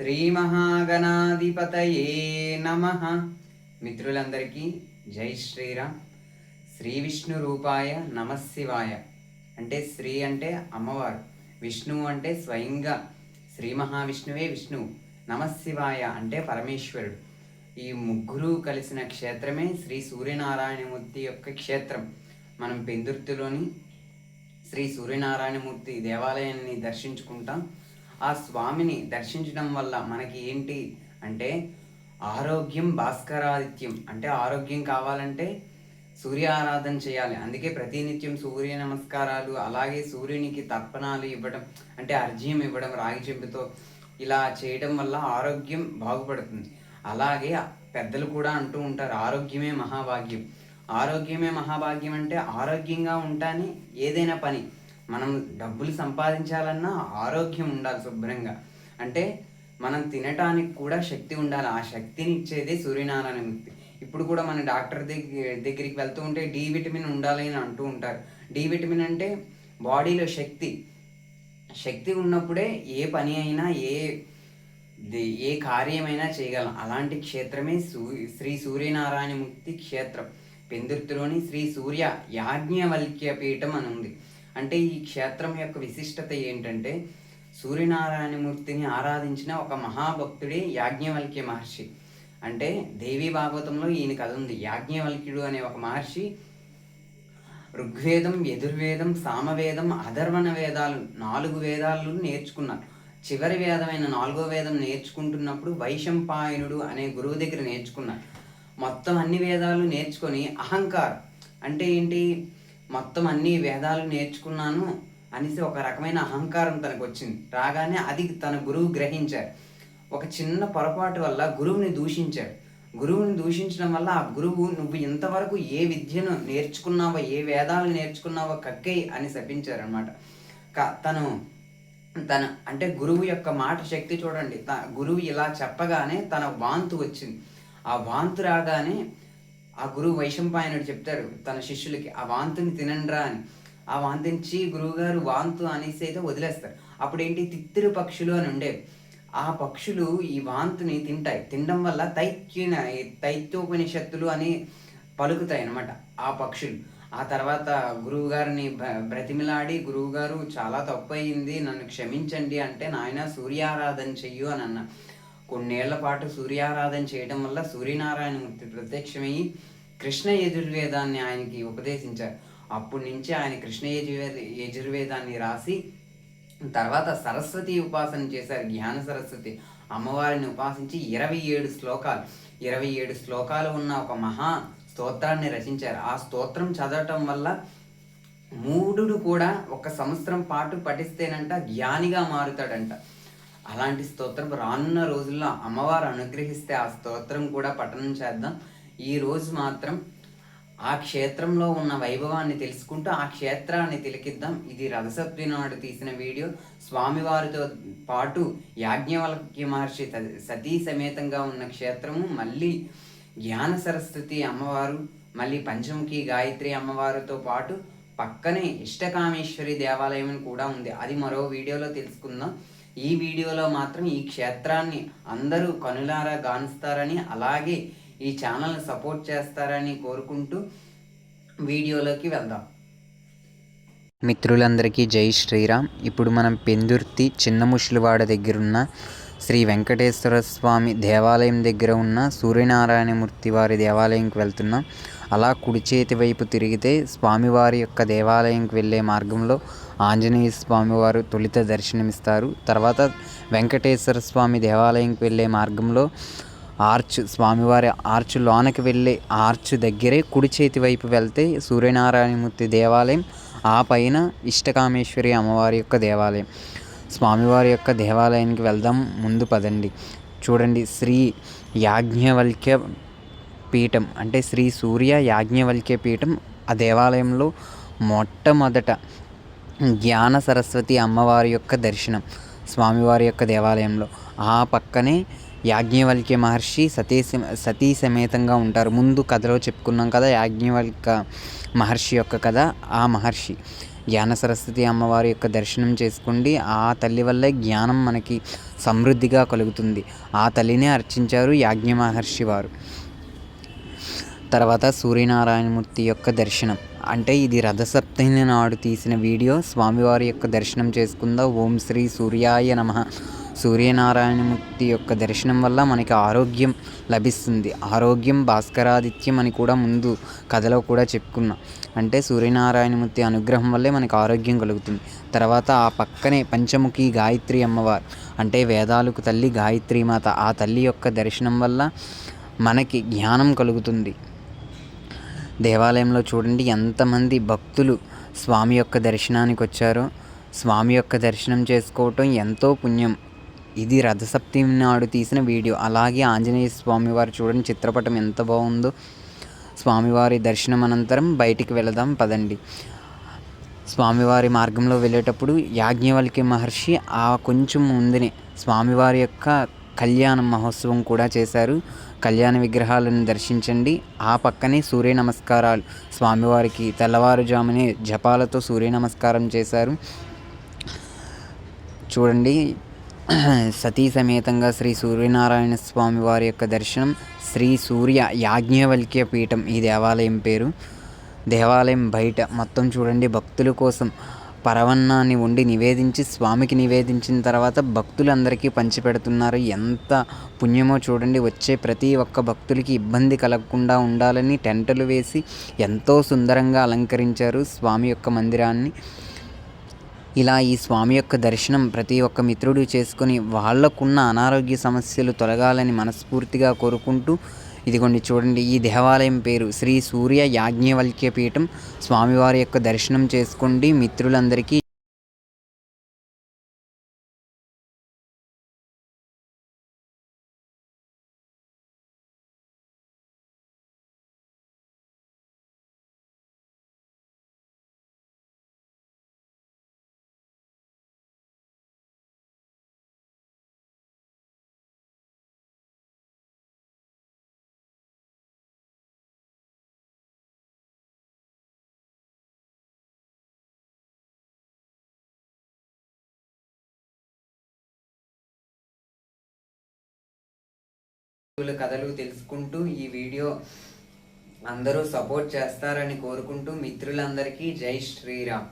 శ్రీమహాగణాధిపతయే నమ. మిత్రులందరికీ జై శ్రీరామ్. శ్రీ విష్ణు రూపాయ నమశివాయ. అంటే శ్రీ అంటే అమ్మవారు. విష్ణువు అంటే స్వయంగా శ్రీ మహావిష్ణువే విష్ణువు నమశివాయ అంటే పరమేశ్వరుడు. ఈ ముగ్గురు కలిసిన క్షేత్రమే శ్రీ సూర్యనారాయణమూర్తి యొక్క క్షేత్రం. మనం పెందుర్తిలోని శ్రీ సూర్యనారాయణమూర్తి దేవాలయాన్ని దర్శించుకుంటాం. ఆ స్వామిని దర్శించడం వల్ల మనకి ఏంటి అంటే ఆరోగ్యం భాస్కరాదిత్యం. అంటే ఆరోగ్యం కావాలంటే సూర్య ఆరాధన చేయాలి. అందుకే ప్రతినిత్యం సూర్య నమస్కారాలు అలాగే సూర్యునికి తర్పణాలు ఇవ్వడం అంటే అర్జీయం ఇవ్వడం రాగి చెంపుతో ఇలా చేయడం వల్ల ఆరోగ్యం బాగుపడుతుంది. అలాగే పెద్దలు కూడా అంటూ ఉంటారు ఆరోగ్యమే మహాభాగ్యం. ఆరోగ్యమే మహాభాగ్యం అంటే ఆరోగ్యంగా ఉంటానే ఏదైనా పని. మనం డబ్బులు సంపాదించాలన్నా ఆరోగ్యం ఉండాలి శుభ్రంగా. అంటే మనం తినటానికి కూడా శక్తి ఉండాలి. ఆ శక్తిని ఇచ్చేదే సూర్యనారాయణ మూర్తి. ఇప్పుడు కూడా మన డాక్టర్ దగ్గర దగ్గరికి వెళ్తూ ఉంటే డి విటమిన్ ఉండాలి అని అంటూ ఉంటారు. డి విటమిన్ అంటే బాడీలో శక్తి. శక్తి ఉన్నప్పుడే ఏ పని అయినా ఏ ఏ కార్యమైనా చేయగలం. అలాంటి క్షేత్రమే సూ శ్రీ సూర్యనారాయణమూర్తి క్షేత్రం. పెందుర్తిలోని శ్రీ సూర్య యాజ్ఞవల్క్య పీఠం అని ఉంది. అంటే ఈ క్షేత్రం యొక్క విశిష్టత ఏంటంటే సూర్యనారాయణమూర్తిని ఆరాధించిన ఒక మహాభక్తుడే యాజ్ఞవల్క్య మహర్షి. అంటే దేవి భాగవతంలో ఈయన కథ ఉంది. యాజ్ఞవల్క్యుడు అనే ఒక మహర్షి ఋగ్వేదం యజుర్వేదం సామవేదం అధర్వణ వేదాలు నాలుగు వేదాలు నేర్చుకున్నారు. చివరి వేదమైన నాలుగో వేదం నేర్చుకుంటున్నప్పుడు వైశంపాయనుడు అనే గురువు దగ్గర నేర్చుకున్నారు. మొత్తం అన్ని వేదాలు నేర్చుకొని అహంకారం అంటే ఏంటి? మొత్తం అన్ని వేదాలు నేర్చుకున్నాను అనేసి ఒక రకమైన అహంకారం తనకు వచ్చింది రాగానే అది తన గురువు గ్రహించారు ఒక చిన్న పొరపాటు వల్ల గురువుని దూషించాడు. గురువుని దూషించడం వల్ల ఆ గురువు నువ్వు ఇంతవరకు ఏ విద్యను నేర్చుకున్నావో ఏ వేదాలు నేర్చుకున్నావో కక్కై అని శపించారనమాట తను తన అంటే గురువు యొక్క మాట శక్తి చూడండి. తన గురువు ఇలా చెప్పగానే తన వాంతు వచ్చింది. ఆ వాంతు రాగానే ఆ గురువు వైశంపాయనుడు చెప్తారు తన శిష్యులకి ఆ వాంతుని తినండ్రా అని. ఆ వాంతించి గురువుగారు వాంతు అనేసి అయితే వదిలేస్తారు. అప్పుడు ఏంటి తిత్తిరి పక్షులు అని ఉండేవి ఆ పక్షులు ఈ వాంతుని తింటాయి. తినడం వల్ల తైత్యున తైత్యోపనిషత్తులు అని పలుకుతాయి అనమాట ఆ పక్షులు. ఆ తర్వాత గురువుగారిని బ్ర- బ్రతిమిలాడి గురువుగారు చాలా తప్పు అయింది నన్ను క్షమించండి అంటే నాయన సూర్యారాధన చెయ్యు అని అన్న. కొన్నేళ్ళ పాటు సూర్యారాధన చేయడం వల్ల సూర్యనారాయణమూర్తి ప్రత్యక్షమయ్యి కృష్ణ యజుర్వేదాన్ని ఆయనకి ఉపదేశించారు అప్పటి నుంచి ఆయన కృష్ణ యజుర్వేద యజుర్వేదాన్ని రాసి తర్వాత సరస్వతి ఉపాసన చేశారు. జ్ఞాన సరస్వతి అమ్మవారిని ఉపాసించి ఇరవై ఏడు శ్లోకాలు. ఇరవై ఏడు శ్లోకాలు ఉన్న ఒక మహా స్తోత్రాన్ని రచించారు. ఆ స్తోత్రం చదవటం వల్ల మూడు కూడా ఒక సంవత్సరం పాటు పఠిస్తేనంట జ్ఞానిగా మారుతాడంట. అలాంటి స్తోత్రం రానున్న రోజుల్లో అమ్మవారు అనుగ్రహిస్తే ఆ స్తోత్రం కూడా పఠనం చేద్దాం. ఈ రోజు మాత్రం ఆ క్షేత్రంలో ఉన్న వైభవాన్ని తెలుసుకుంటూ ఆ క్షేత్రాన్ని తిలకిద్దాం. ఇది రథసప్తి నాడు తీసిన వీడియో. స్వామివారితో పాటు యాజ్ఞవల్క్య మహర్షి సతీ సమేతంగా ఉన్న క్షేత్రము. మళ్ళీ జ్ఞాన సరస్వతి అమ్మవారు మళ్ళీ పంచముఖి గాయత్రి అమ్మవారితో పాటు పక్కనే ఇష్టకామేశ్వరి దేవాలయం అని కూడా ఉంది. అది మరో వీడియోలో తెలుసుకుందాం. ఈ వీడియోలో మాత్రం ఈ క్షేత్రాన్ని అందరూ కనులారా గానిస్తారని అలాగే ఈ ఛానల్ని సపోర్ట్ చేస్తారని కోరుకుంటూ వీడియోలోకి వెళ్దాం. మిత్రులందరికీ జై శ్రీరామ్. ఇప్పుడు మనం పెందుర్తి చిన్న ముషిలివాడ దగ్గరున్న శ్రీ వెంకటేశ్వర స్వామి దేవాలయం దగ్గర ఉన్న సూర్యనారాయణమూర్తి వారి దేవాలయంకి వెళ్తున్నాం. అలా కుడి చేతి వైపు తిరిగితే స్వామివారి యొక్క దేవాలయంకి వెళ్ళే మార్గంలో ఆంజనేయ స్వామివారు తొలిత దర్శనమిస్తారు. తర్వాత వెంకటేశ్వర స్వామి దేవాలయంకి వెళ్ళే మార్గంలో ఆర్చ్ స్వామివారి ఆర్చ్ లోనకి వెళ్ళే ఆర్చ్ దగ్గరే కుడి చేతి వైపు వెళ్తే సూర్యనారాయణమూర్తి దేవాలయం ఆ పైన ఇష్టకామేశ్వరి అమ్మవారి యొక్క దేవాలయం. స్వామివారి యొక్క దేవాలయానికి వెళ్దాం ముందు పదండి. చూడండి శ్రీ యాజ్ఞవల్క్య పీఠం అంటే శ్రీ సూర్య యాజ్ఞవల్క్య పీఠం ఆ దేవాలయంలో మొట్టమొదట జ్ఞాన సరస్వతి అమ్మవారి యొక్క దర్శనం స్వామివారి యొక్క దేవాలయంలో. ఆ పక్కనే యాజ్ఞవల్క్య మహర్షి సతీ సతీ సమేతంగా ఉంటారు. ముందు కథలో చెప్పుకున్నాం కదా యాజ్ఞవల్క మహర్షి యొక్క కథ ఆ మహర్షి జ్ఞాన సరస్వతి అమ్మవారి యొక్క దర్శనం చేసుకోండి ఆ తల్లి వల్లే జ్ఞానం మనకి సమృద్ధిగా కలుగుతుంది. ఆ తల్లినే అర్చించారు యాజ్ఞ మహర్షి వారు. తర్వాత సూర్యనారాయణమూర్తి యొక్క దర్శనం. అంటే ఇది రథసప్తమి నాడు తీసిన వీడియో. స్వామివారి యొక్క దర్శనం చేసుకుందా? ఓం శ్రీ సూర్యాయ నమ. సూర్యనారాయణమూర్తి యొక్క దర్శనం వల్ల మనకి ఆరోగ్యం లభిస్తుంది. ఆరోగ్యం భాస్కరాదిత్యం అని కూడా ముందు కథలో కూడా చెప్పుకున్నాం. అంటే సూర్యనారాయణమూర్తి అనుగ్రహం వల్లే మనకు ఆరోగ్యం కలుగుతుంది. తర్వాత ఆ పక్కనే పంచముఖి గాయత్రి అమ్మవారు. అంటే వేదాలకు తల్లి గాయత్రి మాత. ఆ తల్లి యొక్క దర్శనం వల్ల మనకి జ్ఞానం కలుగుతుంది. దేవాలయంలో చూడండి ఎంతమంది భక్తులు స్వామి యొక్క దర్శనానికి వచ్చారో. స్వామి యొక్క దర్శనం చేసుకోవటం ఎంతో పుణ్యం. ఇది రథసప్తమి నాడు తీసిన వీడియో. అలాగే ఆంజనేయ స్వామి వారు చూడండి చిత్రపటం ఎంత బాగుందో. స్వామివారి దర్శనం అనంతరం బయటికి వెళదాం పదండి. స్వామివారి మార్గంలో వెళ్ళేటప్పుడు యాజ్ఞవల్కి మహర్షి ఆ కొంచెం ముందునే స్వామివారి యొక్క కళ్యాణ మహోత్సవం కూడా చేశారు. కళ్యాణ విగ్రహాలను దర్శించండి. ఆ పక్కనే సూర్య నమస్కారాలు. స్వామివారికి తెల్లవారుజామునే జపాలతో సూర్య నమస్కారం చేశారు. చూడండి. సతీ సమేతంగా శ్రీ సూర్యనారాయణ స్వామి వారి యొక్క దర్శనం శ్రీ సూర్య యాజ్ఞవల్క్య పీఠం ఈ దేవాలయం పేరు. దేవాలయం బయట. మొత్తం చూడండి. భక్తుల కోసం పరవన్నాన్ని వండి నివేదించి స్వామికి నివేదించిన తర్వాత భక్తులందరికీ పంచిపెడుతున్నారు. ఎంత పుణ్యమో చూడండి. వచ్చే ప్రతి ఒక్క భక్తులకి ఇబ్బంది కలగకుండా ఉండాలని టెంటలు వేసి ఎంతో సుందరంగా అలంకరించారు స్వామి యొక్క మందిరాన్ని. ఇలా ఈ స్వామి యొక్క దర్శనం ప్రతి ఒక్క మిత్రుడు చేసుకొని వాళ్ళకున్న అనారోగ్య సమస్యలు తొలగాలని మనస్ఫూర్తిగా కోరుకుంటూ ఇదిగోండి చూడండి ఈ దేవాలయం పేరు శ్రీ సూర్య యాజ్ఞవల్క్య పీఠం. స్వామివారి యొక్క దర్శనం చేసుకోండి. మిత్రులందరికీ కథలు తెలుసుకుంటూ ఈ వీడియో అందరూ సపోర్ట్ చేస్తారని కోరుకుంటూ మిత్రులందరికీ జై శ్రీరామ్.